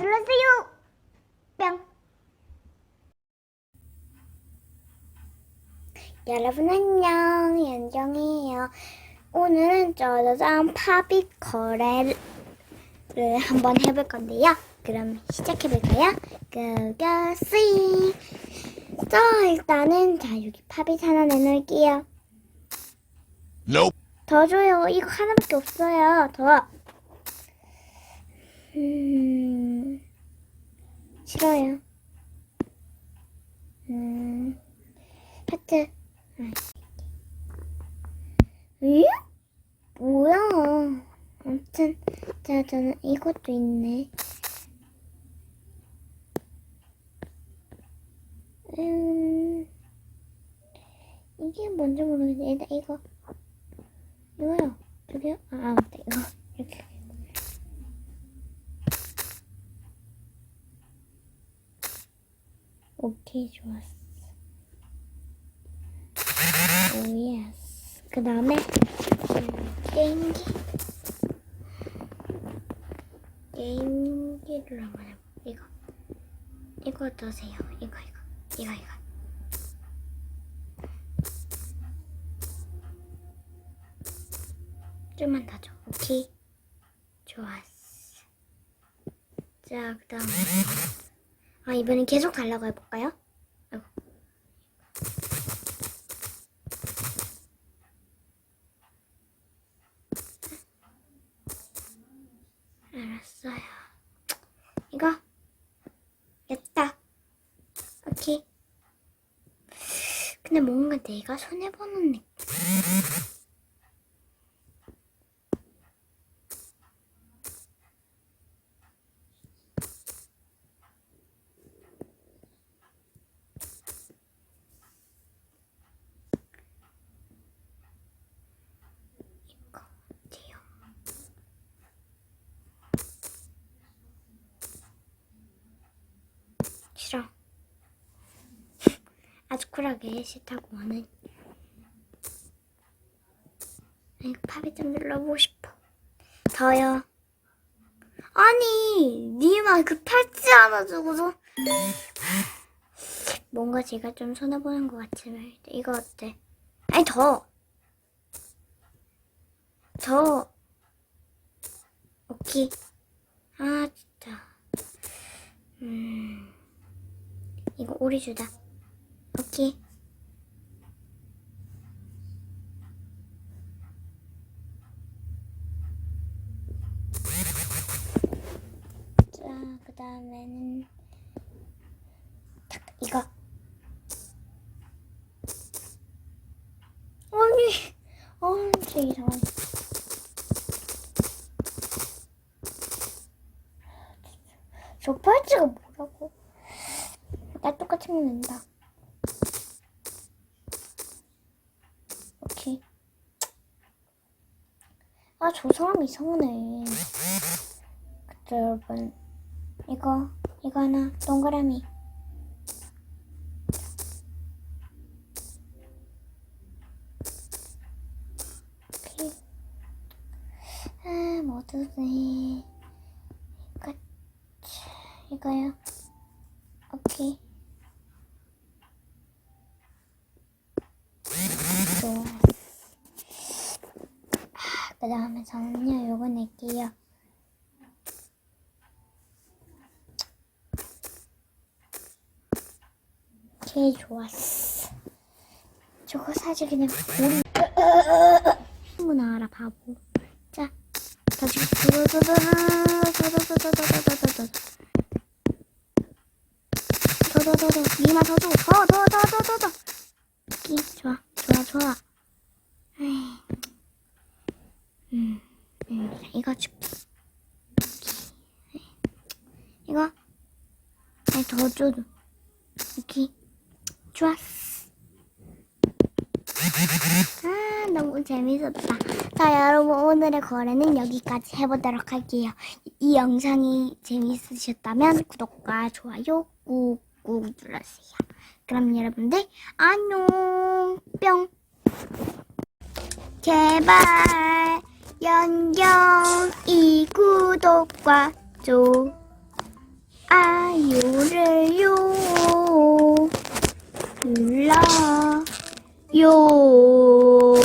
눌러주세요. 뿅. 여러분 안녕, 연정이에요. 오늘은 짜자잔 팝잇 거래를 한번 해볼 건데요. 그럼 시작해볼까요? 고고씨! 자, 일단은 자 여기 팝잇 하나 내놓을게요. Nope. 더 줘요. 이거 하나밖에 없어요. 더. 음, 싫어요. 음, 하트. 음. 응? 뭐야? 아무튼, 자, 저는 이것도 있네. 음, 이게 뭔지 모르겠네. 일단 이거. 이거요. 저기요? 아, 아 맞다. 이거. 이렇게. 오케이, 좋았어. 오, 예스. 그 다음에, 게임기. 게임기를 한번 해봐. 이거. 이거 넣으세요. 이거, 이거. 이거, 이거. 좀만 더 줘. 오케이. 좋았어. 자, 그 다음에. 아, 이번엔 계속 달라고 해볼까요? 아이고. 알았어요. 이거. 됐다. 오케이. 근데 뭔가 내가 손해보는 느낌. 싫어. 아주 쿨하게 싫다고 하는. 팝이 좀 눌러보고 싶어. 더요. 아니, 니만 그 팔찌 하나 주고서. 뭔가 제가 좀 손해보는 것 같지만, 이거 어때? 아니, 더. 더. 오케이. 아, 진짜. 음. 이거 오리 주다. 오케이. 자, 그 다음에는 딱 이거. 아니, 아, 진짜 이상하네. 저 팔찌가 뭐라고? 나 똑같이 먹는다. 오케이. 아, 저 사람 이상하네. 그쵸, 여러분. 이거, 이거 하나, 동그라미. 오케이. 아, 뭐 드세. 이거, 이거요. 오케이. 좋아. 그 다음에 저는요, 요거 낼게요. 오케이, 좋았어. 저거 사지 그냥 우리 뭐 나와라 바보. 자, 더 주. 더더더더더더더더더더더더더. 더더더더. 니마 더 줘. 더더 더더더더. 이 좋아, 좋아, 좋아. 에이. 음, 음, 이거 줄게. 이거. 더 줘. 이렇게. 좋았어. 아, 너무 재밌었다. 자, 여러분, 오늘의 거래는 여기까지 해보도록 할게요. 이 영상이 재밌으셨다면 구독과 좋아요 꾹꾹 눌러주세요. 그럼 여러분들, 안녕, 뿅. 제발, 연경 이 구독과 좋아요 哎，有人用，啦哟。